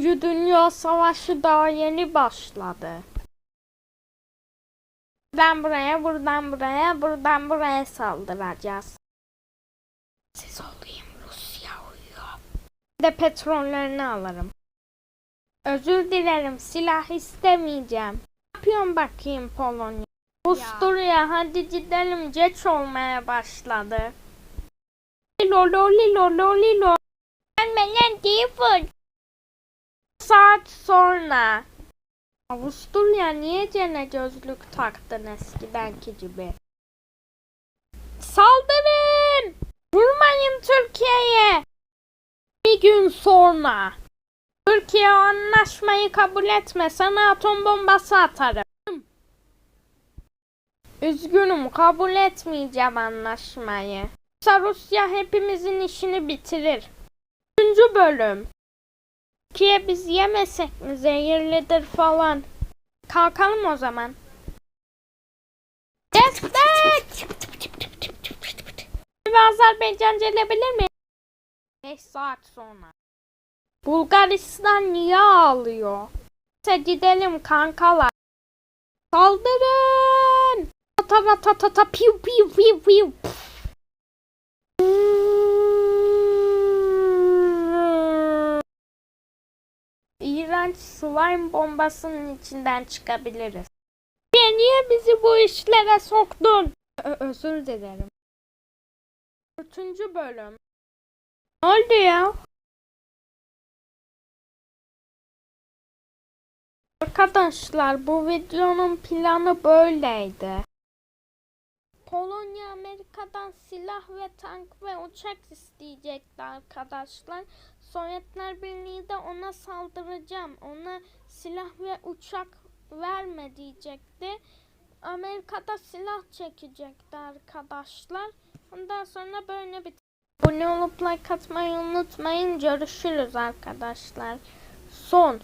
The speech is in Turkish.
İkinci Dünya Savaşı daha yeni başladı. Buradan buraya, buradan buraya, buradan buraya saldıracağız. Siz olayım Rusya uyuyor. De petrollerini alırım. Özür dilerim silah istemeyeceğim. Ne yapıyorsun bakayım Polonya? Avusturya hadi gidelim geç olmaya başladı. Lilo lilo lilo lilo. Gelmeden telefon. Saat sonra. Avusturya niye gene gözlük taktın eskidenki gibi? Saldırın! Vurmayın Türkiye'ye! Bir gün sonra. Türkiye anlaşmayı kabul etme sana atom bombası atarım. Üzgünüm kabul etmeyeceğim anlaşmayı. Rusya hepimizin işini bitirir. Üçüncü bölüm. Türkiye biz yemesek mi zehirlidir falan. Kalkalım o zaman. Destek! Bir Azerbaycan gelebilir mi? 5 saat sonra. Bulgaristan niye ağlıyor? Neyse gidelim kankalar. Saldırın! Ta ta ta ta piu piu piu piu. İğrenç slime bombasının içinden çıkabiliriz. Niye, niye bizi bu işlere soktun? Ö- özür dilerim. Dördüncü bölüm. Ne oldu ya? Arkadaşlar bu videonun planı böyleydi. Polonya Amerika'dan silah ve tank ve uçak isteyecekti arkadaşlar. Sovyetler Birliği de ona saldıracağım. Ona silah ve uçak verme diyecekti. Amerika'da silah çekecekti arkadaşlar. Ondan sonra böyle bir Abone olup like atmayı unutmayın. Görüşürüz arkadaşlar. Son.